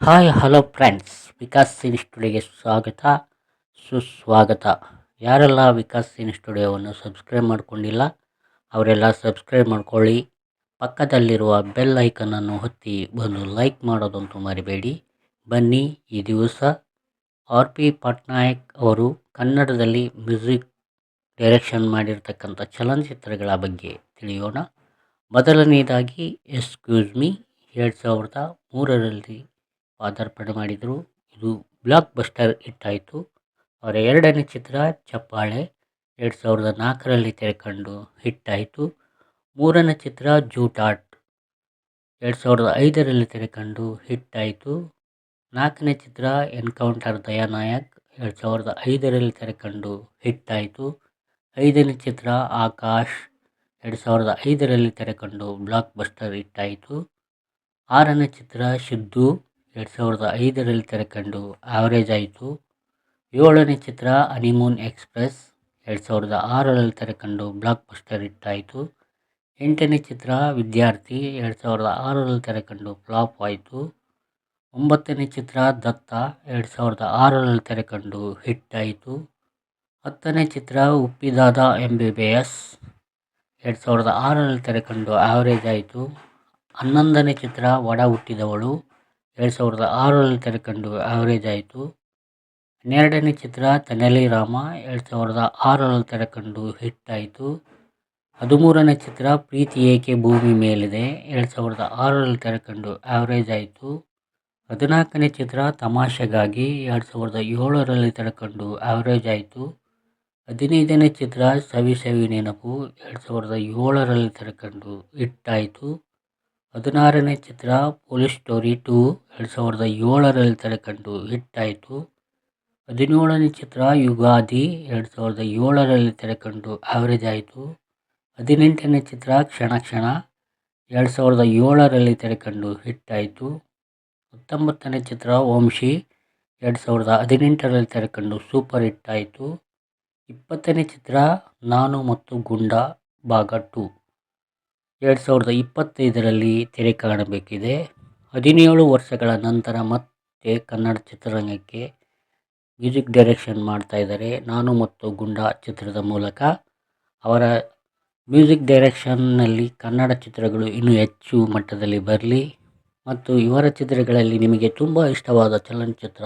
Hi hello friends Vikas scene ಸ್ಟುಡಿಯೋಗೆ ಸ್ವಾಗತ, ಸುಸ್ವಾಗತ. ಯಾರೆಲ್ಲ ವಿಕಾಸ್ ಸೀನ್ ಸ್ಟುಡಿಯೋವನ್ನು ಸಬ್ಸ್ಕ್ರೈಬ್ ಮಾಡಿಕೊಂಡಿಲ್ಲ, ಅವರೆಲ್ಲ ಸಬ್ಸ್ಕ್ರೈಬ್ ಮಾಡ್ಕೊಳ್ಳಿ. ಪಕ್ಕದಲ್ಲಿರುವ ಬೆಲ್ ಐಕನನ್ನು ಹೊತ್ತಿ ಬಂದು ಲೈಕ್ ಮಾಡೋದಂತೂ ಮರಿಬೇಡಿ. ಬನ್ನಿ ಈ ದಿವಸ ಆರ್ ಪಿ ಪಟ್ನಾಯಕ್ ಅವರು ಕನ್ನಡದಲ್ಲಿ ಮ್ಯೂಸಿಕ್ ಡೈರೆಕ್ಷನ್ ಮಾಡಿರ್ತಕ್ಕಂಥ ಚಲನಚಿತ್ರಗಳ ಬಗ್ಗೆ ತಿಳಿಯೋಣ. ಮೊದಲನೆಯದಾಗಿ ಎಸ್ಕ್ಯೂಸ್ ಮೀ ಎರಡು ಸಾವಿರದ ಮೂರರಲ್ಲಿ ಪಾದಾರ್ಪಣೆ ಮಾಡಿದರು. ಇದು ಬ್ಲಾಕ್ ಬಸ್ಟರ್ ಹಿಟ್ ಆಯಿತು ಅವರ ಎರಡನೇ ಚಿತ್ರ ಚಪ್ಪಾಳೆ ಎರಡು ಸಾವಿರದ ನಾಲ್ಕರಲ್ಲಿ ತೆರೆಕಂಡು ಹಿಟ್ ಆಯಿತು ಮೂರನೇ ಚಿತ್ರ ಜೂಟಾಟ್ ಎರಡು ಸಾವಿರದ ಐದರಲ್ಲಿ ತೆರೆಕಂಡು ಹಿಟ್ ಆಯಿತು ನಾಲ್ಕನೇ ಚಿತ್ರ ಎನ್ಕೌಂಟರ್ ದಯಾನಾಯಕ್ ಎರಡು ಸಾವಿರದ ಐದರಲ್ಲಿ ತೆರೆಕಂಡು ಹಿಟ್ ಆಯಿತು ಐದನೇ ಚಿತ್ರ ಆಕಾಶ್ ಎರಡು ಸಾವಿರದ ಐದರಲ್ಲಿ ತೆರೆಕಂಡು ಬ್ಲಾಕ್ ಬಸ್ಟರ್ ಹಿಟ್ ಆಯಿತು ಆರನೇ ಚಿತ್ರ ಸಿದ್ದು ಎರಡು ಸಾವಿರದ ಐದರಲ್ಲಿ ತೆರೆಕಂಡು ಆವರೇಜ್ ಆಯಿತು. ಏಳನೇ ಚಿತ್ರ ಹನಿಮೂನ್ ಎಕ್ಸ್ಪ್ರೆಸ್ ಎರಡು ಸಾವಿರದ ಆರರಲ್ಲಿ ತೆರೆಕಂಡು ಬ್ಲಾಕ್ ಬಸ್ಟರ್ ಹಿಟ್ ಆಯಿತು. ಎಂಟನೇ ಚಿತ್ರ ವಿದ್ಯಾರ್ಥಿ ಎರಡು ಸಾವಿರದ ಆರರಲ್ಲಿ ತೆರೆಕಂಡು ಫ್ಲಾಪ್ ಆಯಿತು. ಒಂಬತ್ತನೇ ಚಿತ್ರ ದತ್ತ ಎರಡು ಸಾವಿರದ ಆರರಲ್ಲಿ ತೆರೆಕಂಡು ಆಯಿತು. ಹತ್ತನೇ ಚಿತ್ರ Uppi Dada M B B S ಎರಡು ಸಾವಿರದ ಆರರಲ್ಲಿ ತೆರೆಕಂಡು ಆವರೇಜ್ ಆಯಿತು. ಹನ್ನೊಂದನೇ ಚಿತ್ರ ಒಡ ಹುಟ್ಟಿದವಳು. ಎರಡು ಸಾವಿರದ ಆರರಲ್ಲಿ ತೆರೆಕಂಡು ಆವರೇಜ್ ಆಯಿತು. ಹನ್ನೆರಡನೇ ಚಿತ್ರ ತೆನಲಿ ರಾಮ ಎರಡು ಸಾವಿರದ ಆರರಲ್ಲಿ ತೆರೆಕಂಡು ಹಿಟ್ ಆಯಿತು. ಹದಿಮೂರನೇ ಚಿತ್ರ ಪ್ರೀತಿ ಏಕೆ ಭೂಮಿ ಮೇಲಿದೆ ಎರಡು ಸಾವಿರದ ಆರರಲ್ಲಿ ತೆರೆಕಂಡು ಆವರೇಜ್ ಆಯಿತು. ಹದಿನಾಲ್ಕನೇ ಚಿತ್ರ ತಮಾಷೆಗಾಗಿ ಎರಡು ಸಾವಿರದ ಏಳರಲ್ಲಿ ತೆರೆಕಂಡು ಆವರೇಜ್ ಆಯಿತು. ಹದಿನೈದನೇ ಚಿತ್ರ ಸವಿ ಸವಿ ನೆನಪು ಎರಡು ಸಾವಿರದ ಏಳರಲ್ಲಿ ತೆರೆಕಂಡು ಹಿಟ್ ಆಯಿತು. ಹದಿನಾರನೇ ಚಿತ್ರ, ಪೊಲೀಸ್ ಸ್ಟೋರಿ ಟು, ಎರಡು ಸಾವಿರದ ಏಳರಲ್ಲಿ ತೆರೆಕಂಡು ಹಿಟ್ ಆಯಿತು ಹದಿನೇಳನೇ ಚಿತ್ರ, ಯುಗಾದಿ, ಎರಡು ಸಾವಿರದ ಏಳರಲ್ಲಿ ತೆರೆಕಂಡು ಆವ್ರೇಜ್ ಆಯಿತು ಹದಿನೆಂಟನೇ ಚಿತ್ರ, ಕ್ಷಣ ಕ್ಷಣ, ಎರಡು ಸಾವಿರದ ಏಳರಲ್ಲಿ ತೆರೆಕಂಡು ಹಿಟ್ ಆಯಿತು ಹತ್ತೊಂಬತ್ತನೇ ಚಿತ್ರ ವಂಶಿ ಎರಡು ಸಾವಿರದ ಹದಿನೆಂಟರಲ್ಲಿ ತೆರೆಕಂಡು ಸೂಪರ್ ಹಿಟ್ ಆಯಿತು ಇಪ್ಪತ್ತನೇ ಚಿತ್ರ, ನಾನು ಮತ್ತು ಗುಂಡ, ಭಾಗ ಟು. ಎರಡು ಸಾವಿರದ ಇಪ್ಪತ್ತೈದರಲ್ಲಿ ತೆರೆ ಕಾಣಬೇಕಿದೆ ಹದಿನೇಳು ವರ್ಷಗಳ ನಂತರ ಮತ್ತೆ ಕನ್ನಡ ಚಿತ್ರರಂಗಕ್ಕೆ ಮ್ಯೂಸಿಕ್ ಡೈರೆಕ್ಷನ್ ಮಾಡ್ತಾ ಇದ್ದಾರೆ. ನಾನು ಮತ್ತು ಗುಂಡ ಚಿತ್ರದ ಮೂಲಕ. ಅವರ ಮ್ಯೂಸಿಕ್ ಡೈರೆಕ್ಷನ್ನಲ್ಲಿ ಕನ್ನಡ ಚಿತ್ರಗಳು ಇನ್ನೂ ಹೆಚ್ಚು ಮಟ್ಟದಲ್ಲಿ ಬರಲಿ ಮತ್ತು ಇವರ ಚಿತ್ರಗಳಲ್ಲಿ ನಿಮಗೆ ತುಂಬ ಇಷ್ಟವಾದ ಚಲನಚಿತ್ರ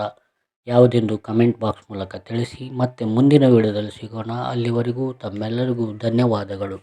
ಯಾವುದೆಂದು ಕಮೆಂಟ್ ಬಾಕ್ಸ್ ಮೂಲಕ ತಿಳಿಸಿ. ಮತ್ತೆ ಮುಂದಿನ ವಿಡಿಯೋದಲ್ಲಿ ಸಿಗೋಣ. ಅಲ್ಲಿವರೆಗೂ ತಮ್ಮೆಲ್ಲರಿಗೂ ಧನ್ಯವಾದಗಳು.